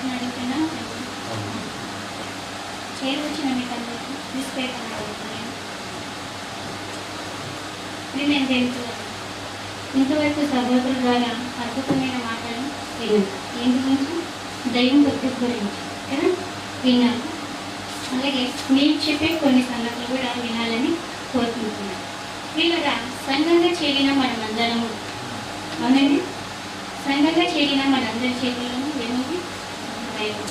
సునామాన్ని ప్రార్థన అడుగుతున్నాను తండ్రి మీకు అందరికీ విసిపేయకుండా అడుగుతున్నాను నేను తెలుసు ఇంతవరకు సహోదరు ద్వారా అద్భుతమైన మాటలు విన్నాను ఏంటి గురించి దైవం భక్తి గురించి కదా? విన్నాను అలాగే మీరు చెప్పే కొన్ని సంగతులు కూడా వినాలని కోరుకుంటున్నాను. వీళ్ళగా సంఘంగా చేరిన మనమందరము అవునండి? సంఘంగా చేరిన మనందరి చేతుల్లో బైబిల్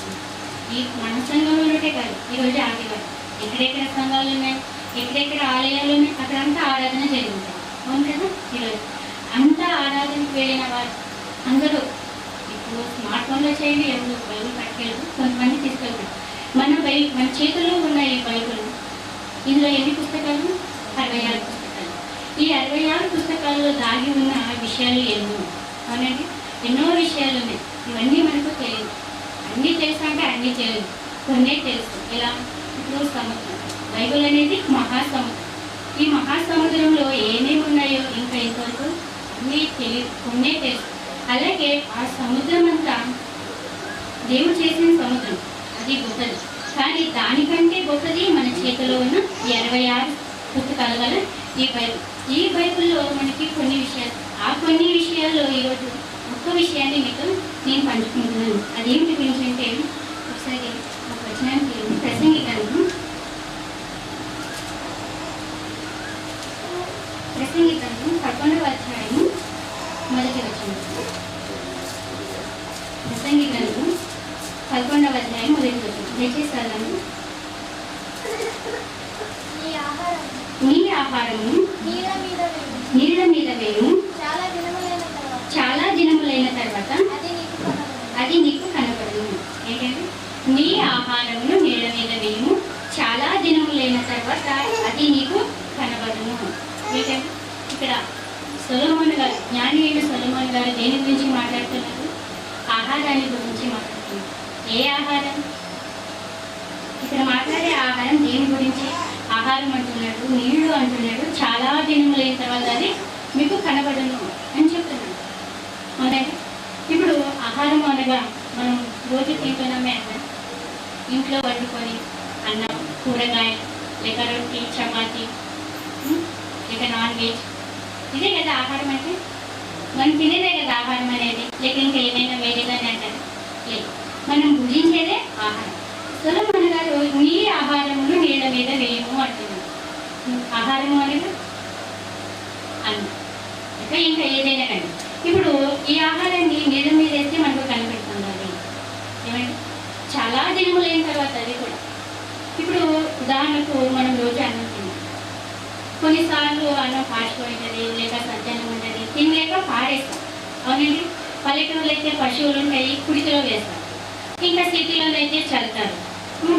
ఈ మన సంఘంలోనే కాదు ఈరోజు ఆదివారం ఎక్కడెక్కడ సంఘాలు ఉన్నాయి ఎక్కడెక్కడ ఆలయాలు ఉన్నాయి అక్కడంతా ఆరాధన జరుగుతుంది అవును కదా? ఈరోజు అంతా ఆరాధనకు వెళ్ళిన వారు అందరూ ఇప్పుడు స్మార్ట్ ఫోన్లో చేయండి ఎవరు బైబుల్ పట్టుకెళ్ళదు కొంతమంది తీసుకెళ్తారు. మన బై మన చేతుల్లో ఉన్న ఈ బైబిల్ ఇందులో ఎన్ని పుస్తకాలు? అరవై ఆరు పుస్తకాలు. ఈ అరవై ఆరు పుస్తకాల్లో దాగి ఉన్న విషయాలు ఎన్నో? అవునండి? ఎన్నో విషయాలు ఉన్నాయి. ఇవన్నీ మనకు తెలియదు. అన్నీ తెలుసు అంటే అన్నీ చేయదు కొన్నే తెలుసు ఎలా? ఇప్పుడు సముద్రం బైబుల్ అనేది మహాసముద్రం. ఈ మహాసముద్రంలో ఏమేమి ఉన్నాయో ఇంకా ఇంతవరకు అన్నీ తెలియదు కొన్నే తెలుసు అలాగే ఆ సముద్రం అంతా దేవుడు చేసిన సముద్రం. అది గొప్పది. కానీ దానికంటే గొప్పది మన చేతిలో ఉన్న ఇరవై ఆరు పుస్తకాల వల్ల ఈ బైబుల్. ఈ బైబిల్లో మనకి కొన్ని విషయాలు. ఆ కొన్ని విషయాల్లో ఈరోజు ఒక్క విషయాన్ని మీకు నేను పంచుకుంటున్నాను. అదేమిటి గురించి అంటే ఒకసారి ఒక వచనానికి ప్రసంగి గ్రంథం ప్రసంగి గ్రంథం పదకొండవ అధ్యాయం మొదటి వచనం. ప్రసంగి గ్రంథం పదకొండవ అధ్యాయం మొదటి వచనం. దయచేసి చదవండి ఈ ఆహారం. నీ ఆహారము నీళ్ళ మీద వేయు. నీళ్ళ మీద వేయు చాలా దినములైన తర్వాత చాలా దినములైన తర్వాత అది నీకు కనబడును. అది నీకు కనపడదు ఏంటంటే నీ ఆహారమును నీళ్ళ మీద వేయము చాలా దినములైన తర్వాత అది నీకు కనబడును ఏంటంటే ఇక్కడ సొలమోన్ గారు జ్ఞాని అయిన సొలమోన్ గారు దేని గురించి మాట్లాడుతున్నారు? ఆహారాన్ని గురించి మాట్లాడుతున్నారు. ఏ ఆహారం? ఇక్కడ మాట్లాడే ఆహారం దేని గురించి? ఆహారం అంటున్నాడు నీళ్ళు అంటున్నాడు చాలా దినములైన తర్వాత అది మీకు కనబడను అని చెప్తున్నాడు. అవునండి ఇప్పుడు ఆహారం అనగా మనం రోజు తింటున్నామే అన్నం ఇంట్లో వండుకొని అన్నం కూరగాయలు లేక రొట్టి చపాతి లేక నాన్ వెజ్ ఇదే కదా ఆహారం అంటే? మనం తినేదే కదా ఆహారం అనేది? లేక ఇంకా ఏమైనా వేరేదని అంటారు? లేదు. మనం భుజించేదే ఆహారం. సొలమన్ గారు నీ ఆహారమును నీళ్ళ మీద వేయము అంటున్నాడు ఆహారము అనేది అన్నం. ఇంకా ఇంకా ఏదైనా కానీ. ఇప్పుడు ఈ ఆహారాన్ని నీళ్ళ మీద వేస్తే మనకు కనిపెడుతుంది అది. ఏమంటే చాలా దినములైన తర్వాత అది కూడా. ఇప్పుడు ఉదాహరణకు మనం రోజు అన్నం కొన్నిసార్లు అన్నం పాసిపోయింటుంది లేక సజ్జనం ఉంటుంది తినలేక పాడేస్తాం అవునండి? పల్లెటూరులో అయితే పశువులు ఉంటాయి కుడితిలో వేస్తారు. ఇంకా సిటీలో అయితే చల్లుతారు.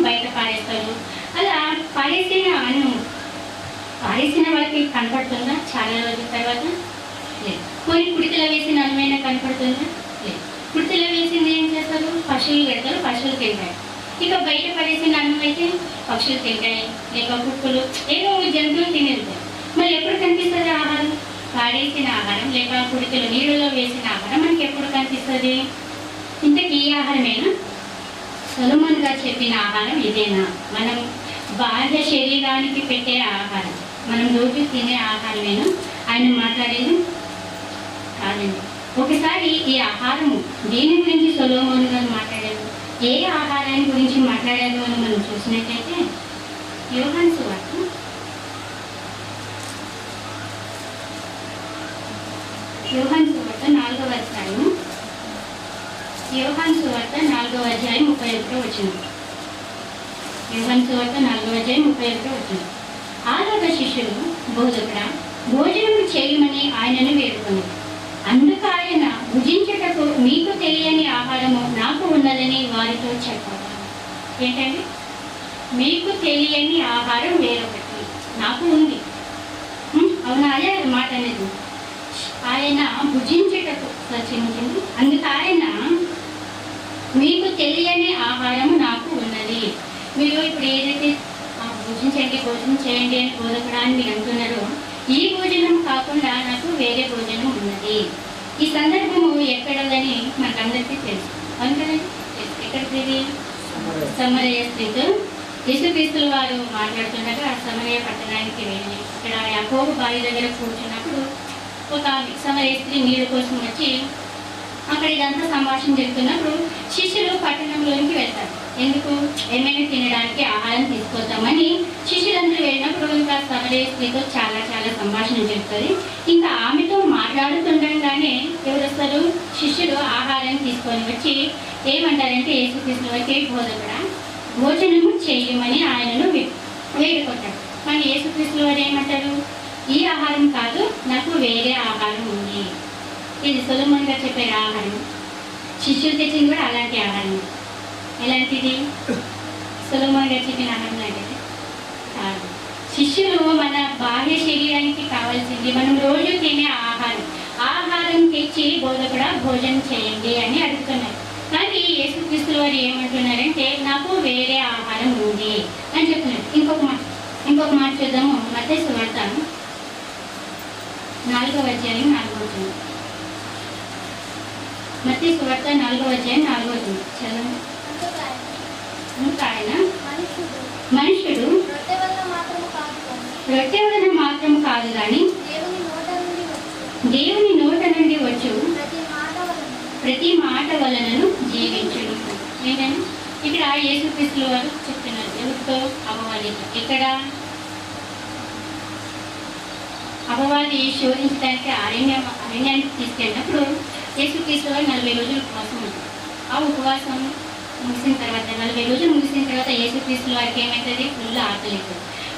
బయట పారేస్తారు. అలా పాడేసిన అన్నం పాడేసిన వాళ్ళకి కనపడుతుందా? చాలా రోజుల తర్వాత? లేదు. కొన్ని కుడితిలో వేసిన అన్నమైనా కనపడుతుందా? లేదు. కుడితిలో వేసింది ఏం చేస్తారు? పశువులు పెడతారు పశువులు తింటారు. ఇక బయట పడేసిన అన్నం అయితే పక్షులు తింటాయి. లేక కుక్కలు ఏదో జంతువులు తినేస్తాయి మరి ఎప్పుడు కనిపిస్తుంది ఆహారం? పాడేసిన ఆహారం లేక కుడితిలో నీళ్ళలో వేసిన ఆహారం మనకి ఎప్పుడు కనిపిస్తుంది? ఇంతకీ ఈ ఆహారమేనా? సొలమన్ గారు చెప్పిన ఆహారం ఇదేనా? మనం బాహ్య శరీరానికి పెట్టే ఆహారం. మనం రోజు తినే ఆహారమేనా? ఆయన మాట్లాడేది? కాదండి. ఒకసారి ఈ ఆహారము దేని గురించి సొలోమోన్ గారు మాట్లాడారు? ఏ ఆహారాన్ని గురించి మాట్లాడారు అని మనం చూసినట్లయితే యోహాన్ సువార్త. యోహాన్ సువార్త నాలుగవ అధ్యాయం యోహాన్ సువార్త నాలుగవ అధ్యాయం ముప్పై ఒకటో వచ్చింది యోహాన్ సువార్త నాలుగవ అధ్యాయం ముప్పై ఒకటో వచ్చింది ఆరోగ్య శిష్యులు బోధకుడ భోజనం చేయమని ఆయనను వేడుకున్నారు అందుకు ఆయన భుజించుటకు మీకు తెలియని ఆహారము నాకు ఉన్నదని వారితో చెప్పాలి ఏంటండి? మీకు తెలియని ఆహారం వేరొకటి నాకు ఉంది. అదే ఆయన మాట అనేది. ఆయన భుజించేటకు రచించింది అందుకు ఆయన మీకు తెలియని ఆహారం నాకు ఉన్నది. మీరు ఇప్పుడు ఏదైతే భుజించండి భోజనం చేయండి అని బోధకడానికి మీరు అంటున్నారో ఈ భోజనం కాకుండా నాకు వేరే భోజనం ఉన్నది. ఈ సందర్భము ఎక్కడదని మనకందరికీ తెలుసు. అవును కదండి ఎక్కడిది సమరయ స్త్రీతో యేసుక్రీస్తుల వారు మాట్లాడుతుండగా ఆ సమరయ పట్టణానికి వెళ్ళి ఇక్కడ యాకోబు బావి దగ్గర కూర్చున్నప్పుడు ఒక ఆమె సమరయ స్త్రీ నీళ్ళ కోసం వచ్చి అక్కడ ఇదంతా సంభాషణ జరుగుతున్నప్పుడు శిష్యులు పట్టణంలోనికి వెళ్తారు. ఎందుకు? ఏమైనా తినడానికి ఆహారం తీసుకొద్దామని శిష్యులందరూ వెళ్ళినప్పుడు ఇంకా సమరయ స్త్రీతో చాలా చాలా సంభాషణ జరుగుతుంది ఇంకా ఆమెతో మాట్లాడుతుండగానే ఎవరు వస్తారు శిష్యులు ఆహారం తీసుకొని వచ్చి ఏమంటారంటే యేసుక్రీస్తు వచ్చి బోధకుడా భోజనము చేయమని ఆయనను వే- వేడుకుంటారు కానీ యేసుక్రీస్తు వారు ఏమంటారు? ఈ ఆహారం కాదు నాకు వేరే ఆహారం ఉంది. ఇది సులభంగా చెప్పే చెప్పారు ఆహారం. శిష్యులు తెచ్చింది కూడా అలాంటి ఆహారం. ఎలాంటిది సులభంగా గారు చెప్పిన ఆహారం లాంటిది. కాదు శిష్యులు మన బాహ్య శరీరానికి కావాల్సింది మనం రోజు తినే ఆహారం. ఆహారం తెచ్చి బోధకుడా భోజనం చేయండి అని అడుగుతున్నారు. కానీ యేసుక్రీస్తుల వారు ఏమంటున్నారంటే నాకు వేరే ఆహారం ఉంది అని చెప్తున్నారు. ఇంకొక మాట ఇంకొక మాట చూద్దాము. మధ్య సువార్త నాలుగవ అధ్యాయం నాలుగవ మధ్య మత్తి సువార్త నాలుగవ అధ్యాయం నాలుగవ చదవండి. మనుషుడు రొట్టె వలన మాత్రం కాదు కానీ దేవుని నోట నుండి వచ్చు. ప్రతి మాట వలనను జీవించుడు. ఏంటంటే ఇక్కడ యేసుక్రీస్తుల వారు చెప్తున్నారు. ఎవరితో? అపవాదితో. ఎక్కడ? అపవాది శోధించడానికి అరణ్యం అరణ్యానికి తీసుకెళ్ళినప్పుడు యేసుక్రీస్తు వారు నలభై రోజులు ఉపవాసం ఉంటారు ఆ ఉపవాసం ముగిసిన తర్వాత నలభై రోజులు ముగిసిన తర్వాత యేసుక్రీస్తుల వారికి ఏమవుతుంది ఫుల్ ఆకలి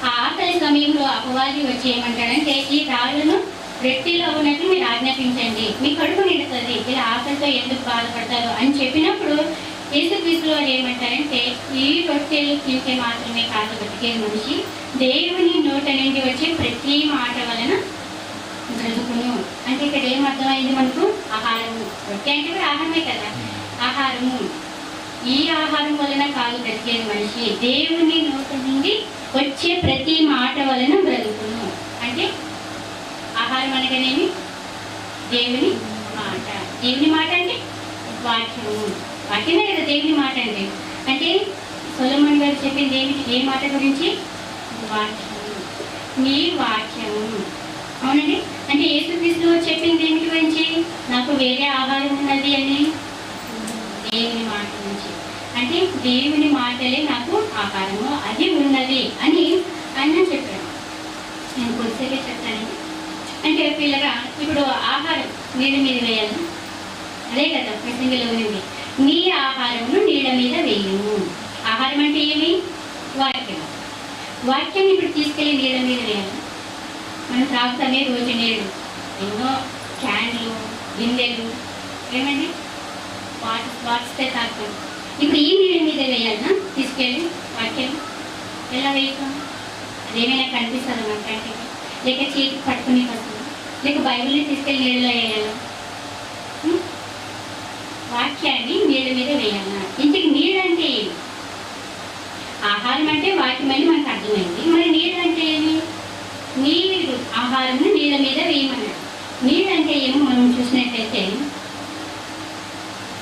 ఆ ఆకలి సమయంలో అపవాది వచ్చి ఏమంటాడంటే ఈ రాళ్ళను రెట్టిలో ఉన్నట్లు మీరు ఆజ్ఞాపించండి. మీ కడుపు నిండుతుంది. ఇలా ఆకలితో ఎందుకు బాధపడతారు? అని చెప్పినప్పుడు యేసుక్రీస్తులు వారు ఏమంటారంటే ఈ రొట్టెలు తింటే మాత్రమే కాదు బతికే మనిషి. దేవుని నోట నుండి వచ్చే ప్రతి మాట వలన బ్రతుకును. అంటే ఇక్కడ ఏం అర్థమైంది మనకు? ఆహారము. రొట్టె అంటే కూడా ఆహారమే కదా. ఆహారము. ఈ ఆహారం వలన కాదు బ్రతికేది మనిషి దేవుని నోట నుండి వచ్చే ప్రతి మాట వలన బ్రతుకును. అంటే ఆహారం అనగానేమి? దేవుని మాట. దేవుని మాట అంటే వాక్యము. వాక్యమే కదా దేవుని మాట అంటే. అంటే సొలమన్ గారు చెప్పింది ఏమిటి? ఏ మాట గురించి? వాక్యము. మీ వాక్యము. అవునండి? అంటే యేసుక్రీస్తు చెప్పింది ఏమిటి గురించి? నాకు వేరే ఆహారం ఉన్నది అని. దేవుని మాట. అంటే దేవుని మాటలే నాకు ఆహారము అది ఉన్నది అని ఆయన చెప్పాడు. నేను కొద్దిసేపే చెప్తాను. అంటే పిల్లగా ఇప్పుడు ఆహారం నీళ్ళ మీద వేయాలి. అదే కదా ప్రసంగిలో ఉంది నీ ఆహారమును నీళ్ళ మీద వేయము ఆహారం అంటే ఏమి? వాక్యం. వాక్యం ఇప్పుడు తీసుకెళ్ళి నీళ్ళ మీద వేయాలి. మనం తాగుతామే రోజు నీళ్ళు. ఎన్నో క్యాన్లు గిన్నెలు ఏమండి? వాటర్ వాటిస్తే తాగుతాం. ఇప్పుడు ఈ నీళ్ళ మీద వేయాలన్నా తీసుకెళ్ళి వాక్యం ఎలా వేయటం? అదేమైనా కనిపిస్తుంది మన కంటికి లేక చేతికి పట్టుకుని వస్తుందా లేక బైబిల్ని తీసుకెళ్ళి నీళ్ళలో వేయాలా? వాక్యాన్ని నీళ్ళ మీద వేయాలన్నా ఇంటికి నీళ్ళు అంటే ఏమి? ఆహారం అంటే వాక్యం అని మనకు అర్థమైంది. మరి నీళ్ళు అంటే ఏమి? నీరు ఆహారం నీళ్ళ మీద వేయమన్నాడు నీళ్ళు అంటే ఏమో మనం చూసినట్టయితే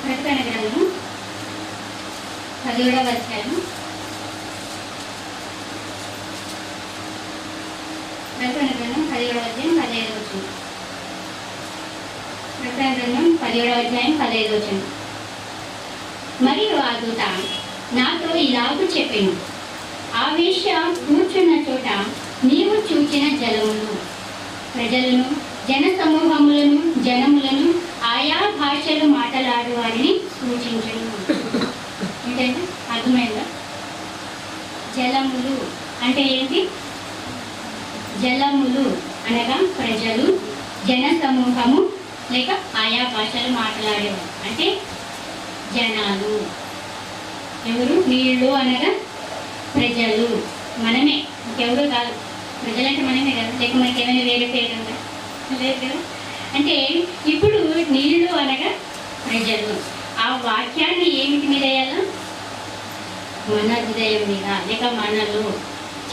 ప్రకటన గ్రంథం పదిహేడవ అధ్యాయం ప్రకటన అధ్యాయం పదిహేడు వచ్చింది ప్రకటన గ్రంథం అధ్యాయం పదిహేడు వచ్చింది మరియు ఆ దూత నాతో ఇలాగూ చెప్పాను. ఆ వేష కూర్చున్న చోట నీవు చూచిన జలమును ప్రజలను జన సమూహములను జనములను ఆయా భాషలు మాట్లాడు వారిని సూచించను. ఏంటంటే అర్థమైందా? జలములు అంటే ఏంటి? జలములు అనగా ప్రజలు జన సమూహము లేక ఆయా భాషలు మాట్లాడేవారు. అంటే జనాలు. ఎవరు? వీళ్ళు అనగా ప్రజలు. మనమే. ఇంకెవరు కాదు. ప్రజలంటే మనమే కదా. లేక మనకి ఏమైనా వేరే పేరు ఉందా? లేదు కదా? అంటే ఇప్పుడు నీళ్ళు అనగా ప్రజలు. ఆ వాక్యాన్ని ఏమిటి మీద వేయాలా? మన హృదయం మీద లేక మనలో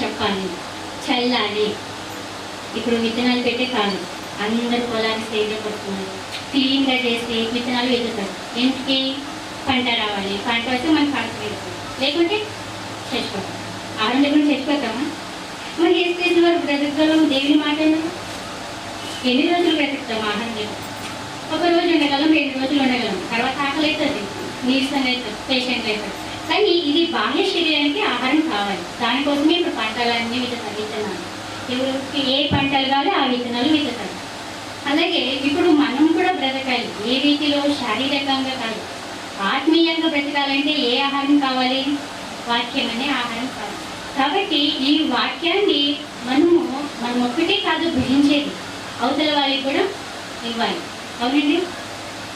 చెప్పాలి. చల్లాలి. ఇప్పుడు విత్తనాలు పెట్టే కాదు. అందరు పొలాన్ని సేద పడుతున్నారు క్లీన్గా చేసి విత్తనాలు వెతుకుతారు. ఎందుకు? పంట రావాలి. పంట వస్తే మనకి పంట వెళ్తుంది లేకుంటే చచ్చిపోతాం. ఆహారం లేకుండా చచ్చిపోతామా? మనం ఏ స్టేజ్ వరకు బ్రతకగలం దేవుని మాటలు? ఎన్ని రోజులు బ్రతుకుతాం? ఆహారం లేకుండా ఒక రోజు ఉండగలం రెండు రోజులు ఉండగలం. తర్వాత ఆకలి అవుతుంది. నీరసం అవుతుంది పేషెంట్ అవుతుంది కానీ ఇది బాహ్య శరీరానికి ఆహారం కావాలి. దానికోసమే ఇప్పుడు పంటలన్నీ విత్తనాలు విత్తనాలు ఎవరికి ఏ పంటలు కావాలి ఆ విత్తనాలు విత్తుతారు. అలాగే ఇప్పుడు మనం కూడా బ్రతకాలి. ఏ రీతిలో శారీరకంగా కాదు. ఆత్మీయంగా బ్రతకాలంటే ఏ ఆహారం కావాలి? వాక్యం అనే ఆహారం కావాలి కాబట్టి ఈ వాక్యాన్ని మనము మనం ఒక్కటే కాదు గ్రహించేది అవతల వాళ్ళకి కూడా ఇవ్వాలి. అవునండి?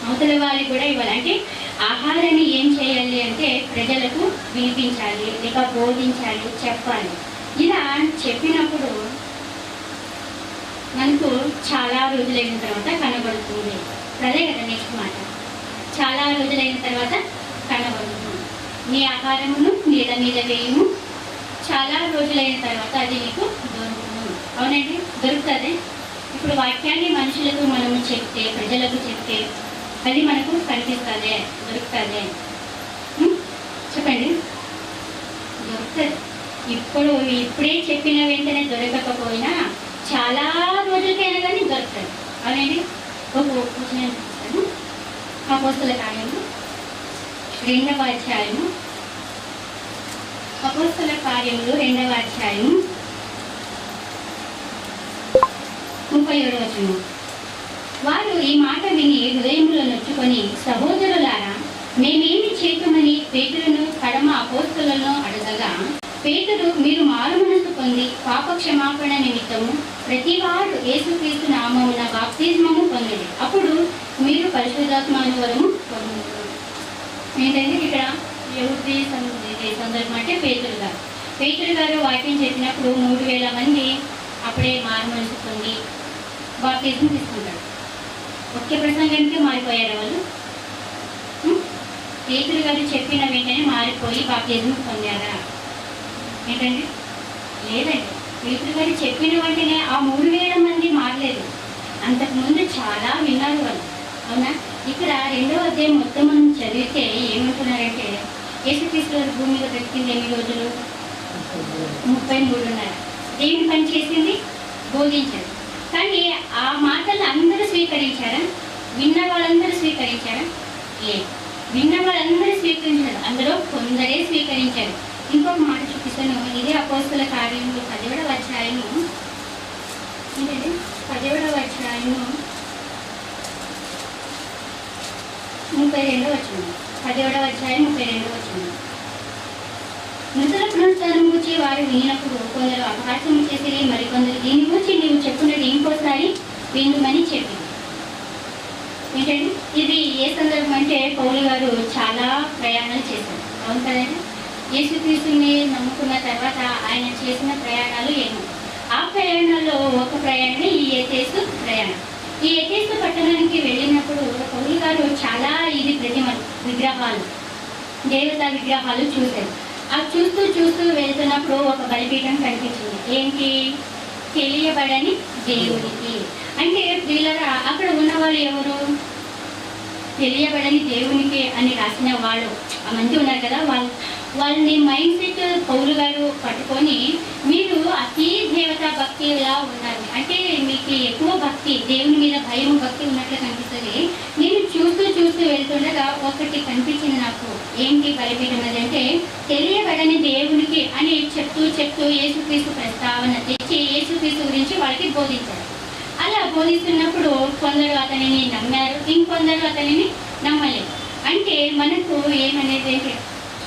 అవతల వారికి కూడా ఇవ్వాలి. అంటే ఆహారాన్ని ఏం చేయాలి అంటే ప్రజలకు వినిపించాలి లేక బోధించాలి చెప్పాలి. ఇలా చెప్పినప్పుడు మనకు చాలా రోజులైన తర్వాత కనబడుతుంది. అదే కదా నెక్స్ట్ మాట. చాలా రోజులైన తర్వాత కనబడుతుంది. నీ ఆహారమును నీళ్ళ మీద వేయము. చాలా రోజులైన తర్వాత అది నీకు దొరుకుతుంది. అవునండి? దొరుకుతుంది. ఇప్పుడు వాక్యాన్ని మనుషులకు మనము చెప్తే ప్రజలకు చెప్తే అది మనకు కనిపిస్తానే దొరుకుతుంది చెప్పండి. దొరుకుతుంది. ఇప్పుడు ఇప్పుడే చెప్పిన వెంటనే దొరకకపోయినా చాలా రోజులకైనా కానీ దొరుకుతుంది. అవునండి ఒక వచనం ఆ పోస్తుల కార్యము. రెండవ అధ్యాయము. అపోస్తుల కార్యములు రెండవ అధ్యాయం ముప్పై ఏడు వారు ఈ మాట విని హృదయములో నొచ్చుకొని సహోదరులారా మేమేమి చేతుమని పేతురును కడమ అపోస్తులను అడగగా పేతురు మీరు మారు మనసు పొంది పాప క్షమాపణ నిమిత్తము ప్రతివారు యేసుక్రీస్తు నామమున బాప్తిజమము పొందండి అప్పుడు మీరు పరిశుద్ధాత్మ అనువరము పొందుతారు ఏంటంటే ఇక్కడ? ఇది సందర్భం అంటే పేతురు గారు. పేతురు గారు వాక్యం చెప్పినప్పుడు మూడు వేల మంది అప్పుడే మారు మనసు పొంది బాప్తిజం తీసుకుంటారు. ఒకే ప్రసంగానికి మారిపోయారు వాళ్ళు ఉం? పేతురు గారు చెప్పిన వెంటనే మారిపోయి బాప్తిజం పొందారా? ఏంటండి? లేదండి. పేతురు గారు చెప్పిన వెంటనే ఆ మూడు వేల మంది మారలేదు. అంతకుముందు చాలా విన్నారు వాళ్ళు. అవునా? ఇక్కడ రెండవ అధ్యాయం మొత్తం మనం చదివితే ఏమంటున్నారంటే యేసుక్రీస్తు గారు భూమి మీద బ్రతికింది ఎన్ని రోజులు? ముప్పై మూడున్నర. ఏమి పని చేసింది? బోధించారు కానీ ఆ మాటలు అందరూ స్వీకరించారా? విన్న వాళ్ళందరూ స్వీకరించారా? లేదు. విన్న వాళ్ళందరూ స్వీకరించారు అందులో కొందరే స్వీకరించారు. ఇంకొక మాట చూపిస్తాను. ఇదే అపోస్తుల కార్యము పదిహేడవ అధ్యాయము. ఏంటంటే పదిహేడవ అధ్యాయము. ముప్పై రెండవ వచ్చింది పదిహేడవ అధ్యాయం ముప్పై రెండవ వచ్చింది మృతుల గురించి వారు వినినప్పుడు కొందరు అపహాస్యం చేసి మరికొందరు. దీని గురించి నీవు చెప్పున్నది ఇంకోసారి విందుమని చెప్పి. ఏంటండి? ఇది ఏ సందర్భం అంటే పౌలు గారు చాలా ప్రయాణాలు చేశారు. అవును కదండి? యేసుక్రీస్తుని నమ్ముకున్న తర్వాత ఆయన చేసిన ప్రయాణాలు ఎన్నో ఆ ప్రయాణాల్లో ఒక ప్రయాణమే ఈ ఏతేసు ప్రయాణం. ఈ ఏతేసు పట్టణానికి వెళ్ళినప్పుడు పౌలు గారు చాలా ఇది ప్రతిమ విగ్రహాలు దేవతా విగ్రహాలు చూశారు. ఆ చూస్తూ చూస్తూ వెళ్తున్నప్పుడు ఒక బలిపీఠం కనిపించింది. ఏంటి? తెలియబడని దేవునికి. అంటే వీళ్ళరా అక్కడ ఉన్నవాళ్ళు ఎవరు? తెలియబడని దేవునికి అని రాసిన వాళ్ళు. ఆ మంది ఉన్నారు కదా వాళ్ళు వాళ్ళని మైండ్ సెట్ పౌరు గారు పట్టుకొని మీరు అతి దేవతా భక్తిలా ఉండాలి. అంటే మీకు ఎక్కువ భక్తి దేవుని మీద భయం భక్తి ఉన్నట్లు కనిపిస్తుంది. నేను చూస్తూ చూస్తూ వెళ్తుండగా ఒకటి కనిపించింది నాకు. ఏంటి బలిపీఠం అది అంటే తెలియబడని దేవునికి అని చెప్తూ చెప్తూ యేసుక్రీస్తు ప్రస్తావన తెచ్చి యేసుక్రీస్తు గురించి వాళ్ళకి బోధించారు. అలా బోధిస్తున్నప్పుడు కొందరు అతనిని నమ్మారు ఇంకొందరు అతనిని నమ్మలేదు. అంటే మనకు ఏమనేది అంటే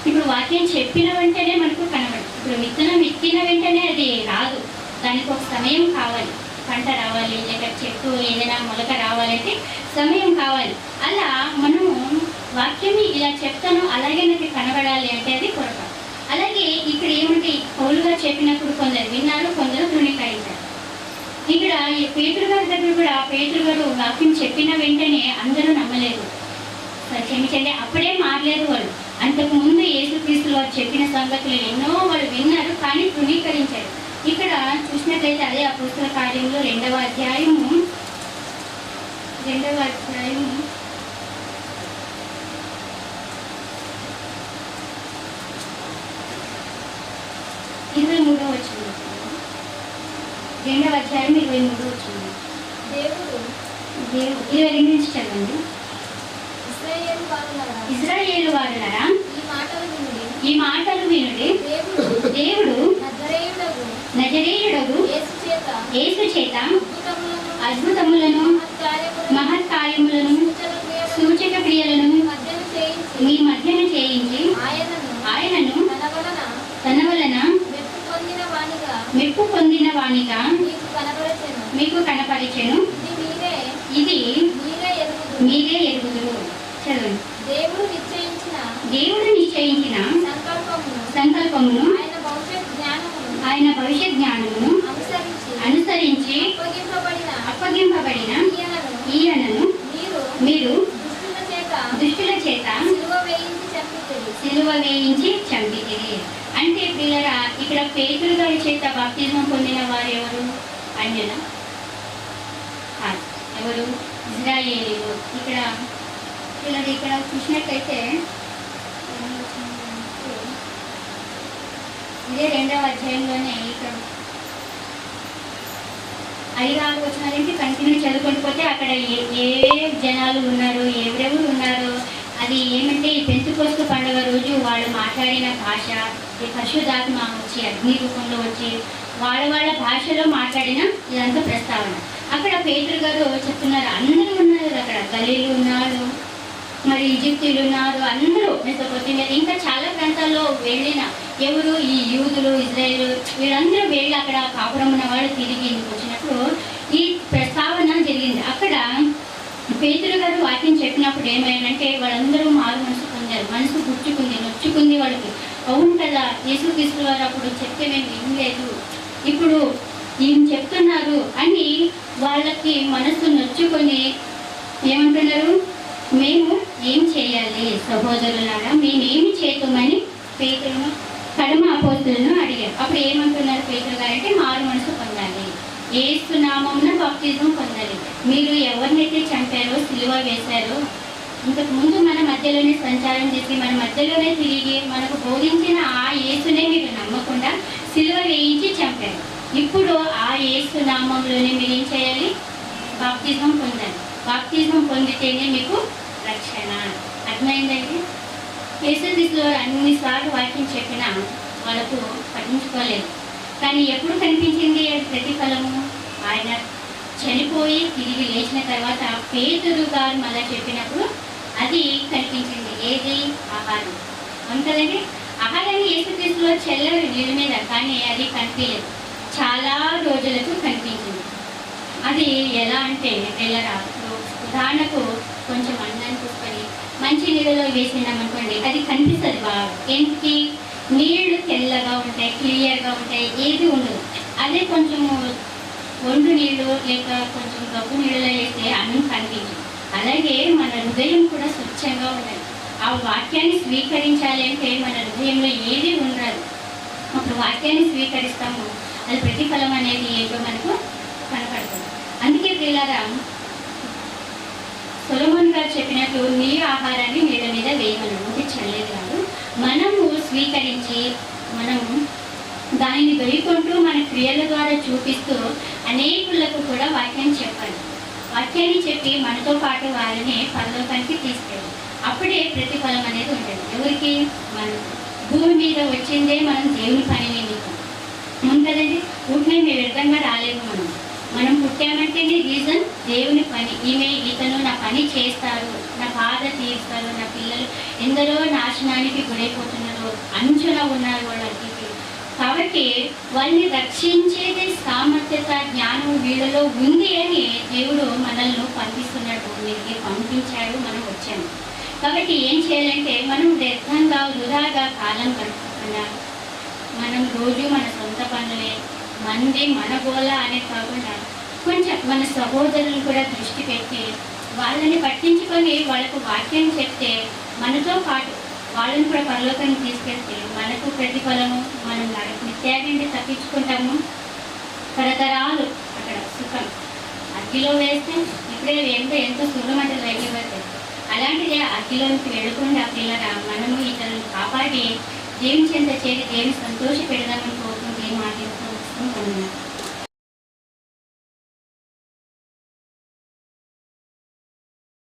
ఇప్పుడు వాక్యం చెప్పిన వెంటనే మనకు కనబడదు ఇప్పుడు విత్తనం ఎక్కిన వెంటనే అది రాదు. దానికి ఒక సమయం కావాలి. పంట రావాలి లేక చెట్టు ఏదైనా మొలక రావాలంటే సమయం కావాలి. అలా మనము వాక్యం ఇలా చెప్తాను అలాగే నాకు కనబడాలి అంటే అది పొరపాటు. అలాగే ఇక్కడ ఏమంటే పౌలుగా చెప్పినప్పుడు కొందరు విన్నారు కొందరు ధృణీకరించారు ఇక్కడ ఈ పేతురు గారి దగ్గర కూడా పేతురు గారు వాక్యం చెప్పిన వెంటనే అందరూ నమ్మలేదు. సరే, క్షమించండి అప్పుడే మారలేదు వాళ్ళు అంతకు ముందు యేసుక్రీస్తులు వారు చెప్పిన సంగతులు ఎన్నో వాళ్ళు విన్నారు కానీ తృణీకరించారు. ఇక్కడ చూసినట్లయితే అదే ఆ పుస్తక కార్యంలో రెండవ అధ్యాయము. రెండవ అధ్యాయము. ఇరవై మూడో వచ్చింది రెండవ అధ్యాయం ఇరవై మూడో వచ్చింది దేవుడు దేవు ఇరవై రెండు నుంచి చదవండి. ఇజ్రాయేలు వారులారా ఈ మాటలు వినుడి. దేవుడు నజరేయుడగు. యేసు చేత అద్భుతములను మహత్కార్యములను సూచక క్రియలను మీ మధ్యన చేయించి ఆయనను ఆయనను తన వలన మెప్పు పొందిన వానిగా మీకు కనపరిచెను ఇది మీరే ఎరుగుదురు. చదవండి. దేవుడు నిశ్చయించిన దేవుడు నిశ్చయించిన సంకల్పమును ఆయన భవిష్యత్ జ్ఞానమును అనుసరించి అప్పగింపబడిన ఈయనను మీరు దుష్టుల చేత సిలువ వేయించి చంపితిరి. అంటే పిల్లరా ఇక్కడ పేతురు గారి చేత బాప్తిజం పొందిన వారు ఎవరు? అన్యుల కాదు. ఎవరు? ఇజ్రాయేలీలు. ఇక్కడ పిల్లలు ఇక్కడ చూసినట్టయితే ఇదే రెండవ అధ్యాయంలోనే ఇక్కడ ఐదారు ఆరు వచ్చినారంటే కంటిన్యూ చదువుకుంటూ పోతే అక్కడ ఏ ఏ జనాలు ఉన్నారు ఎవరెవరు ఉన్నారు అది ఏమంటే ఈ పెంచుకోస్తు పండుగ రోజు వాళ్ళు మాట్లాడిన భాష ఈ పశుధాత్మ వచ్చి అగ్ని రూపంలో వచ్చి వాళ్ళ వాళ్ళ భాషలో మాట్లాడిన ఇదంతా ప్రస్తావన. అక్కడ పేతురు గారు చెప్తున్నారు అందరూ ఉన్నారు అక్కడ. గలీలు ఉన్నారు మరి ఈజిప్తులు ఉన్నారు అందరూ. మెసపోతే ఇంకా చాలా ప్రాంతాల్లో వెళ్ళిన ఎవరు ఈ యూదులు ఇజ్రాయేల్ వీరందరూ వెళ్ళి అక్కడ కాపురం ఉన్న వాళ్ళు తిరిగి వచ్చినప్పుడు ఈ ప్రస్తావన జరిగింది. అక్కడ పేతులు గారు వాక్యం చెప్పినప్పుడు ఏమైందంటే వాళ్ళందరూ మారు మనసు పొందారు. మనసు గుచ్చుకుంది నొచ్చుకుంది వాళ్ళకి. అవును కదా యేసుక్రీస్తు వారు అప్పుడు చెప్తే మేము వినలేదు ఇప్పుడు ఈయన చెప్తున్నారు అని వాళ్ళకి మనసు నొచ్చుకొని ఏమంటున్నారు? మేము ఏం చేయాలి సహోదరులారా? మేమేమి చేద్దామని పేతులను కడమ అపోస్తులను అడిగారు. అప్పుడు ఏమంటున్నారు పేతులు గారంటే మారు మనసు పొందాలి. ఏసు నామమున బాప్తిజం పొందాలి. మీరు ఎవరినైతే చంపారో సిలువ వేశారో ఇంతకు ముందు మన మధ్యలోనే సంచారం చేసి మన మధ్యలోనే తిరిగి మనకు బోధించిన ఆ యేసునే మీరు నమ్మకుండా సిలువ వేయించి చంపారు. ఇప్పుడు ఆ యేసు నామంలోనే మీరు ఏం చేయాలి? బాప్తిజం పొందాలి. బాప్తిజం పొందితేనే మీకు రక్షణ. అర్థమైందండి? యేసుక్రీస్తులో అన్నిసార్లు వాక్యం చెప్పినా వాళ్ళకు పట్టించుకోలేదు. కానీ ఎప్పుడు కనిపించింది ప్రతిఫలము? ఆయన చనిపోయి తిరిగి లేచిన తర్వాత పేదరు గారు మళ్ళీ చెప్పినప్పుడు అది కనిపించింది. ఏది? ఆహారం. ఉంటుందండి ఆహారాన్ని యేసుక్రీస్తులో చెల్లరు నీళ్ళ మీద కానీ అది కనిపించలేదు. చాలా రోజులకు కనిపించింది. అది ఎలా అంటే తెల్లరా ఉదాహరణకు కొంచెం అన్నాన్ని మంచి నీళ్ళలో వేసినాం అనుకోండి అది కనిపిస్తుంది బాగా. ఏంటి? నీళ్ళు తెల్లగా ఉంటాయి క్లియర్గా ఉంటాయి ఏది ఉండదు. అదే కొంచెము ఒండు నీళ్ళు లేక కొంచెం గబ్బు నీళ్ళలో వేస్తే అన్నం కనిపించదు అలాగే మన హృదయం కూడా స్వచ్ఛంగా ఉండాలి. ఆ వాక్యాన్ని స్వీకరించాలి అంటే మన హృదయంలో ఏది ఉండదు. అప్పుడు వాక్యాన్ని స్వీకరిస్తాము. అది ప్రతిఫలం అనేది ఏంటో మనకు కనపడుతుంది. అందుకే పిల్లరా సొలమోన్ గారు చెప్పినట్టు నీ ఆహారాన్ని నీళ్ళ మీద వేయమను అంటే చల్లేదు కాదు మనము స్వీకరించి మనము దానిని వేయకుంటూ మన క్రియల ద్వారా చూపిస్తూ అనేకులకు కూడా వాక్యాన్ని చెప్పాలి. వాక్యాన్ని చెప్పి మనతో పాటు వారిని పరలోకానికి తీసుకెళ్ళాలి అప్పుడే ప్రతిఫలం అనేది ఉంటుంది. ఎవరికి? మనం. భూమి మీద వచ్చిందే మనం దేవుని పని నిమిత్తం. ఉంటుందండి ఊరినే మీ వ్యర్థంగా రాలేము మనం. మనం పుట్టామంటేనే రీజన్ దేవుని పని. ఈమె ఇతను నా పని చేస్తారు నా బాధ తీరుస్తారు నా పిల్లలు ఎందరో నాశనానికి గురైపోతున్నారు అంచున ఉన్నారు వాళ్ళకి. కాబట్టి వాళ్ళని రక్షించేది సామర్థ్యత జ్ఞానం వీళ్ళలో ఉంది అని దేవుడు మనల్ని పంపిస్తున్నాడు. భూమి పంపించాడు మనం వచ్చాము కాబట్టి ఏం చేయాలంటే మనం వ్యర్థంగా వృధాగా కాలం గడుపుకుండా మనం రోజు మన సొంత పనులే మనదే మన గోళ అనే కాకుండా కొంచెం మన సహోదరులను కూడా దృష్టి పెట్టి వాళ్ళని పట్టించుకొని వాళ్ళకు వాక్యం చెప్తే మనతో పాటు వాళ్ళని కూడా పరలోకానికి తీసుకెళ్తే మనకు ప్రతిఫలము మనం నిత్యాగండి తప్పించుకుంటాము. తరతరాలు అక్కడ సుఖం. అగ్గిలో వేస్తే ఇప్పుడే ఎంతో ఎంతో సుఖమంటలు వెళ్ళిపోతాయి అలాంటిదే అగ్గిలోనికి వెళ్ళకుండా పిల్లరా మనము ఇతరులను కాపాడి జీవించేంత చేరి దేవుని సంతోష పెడదామని కోరుకుంటే Amen.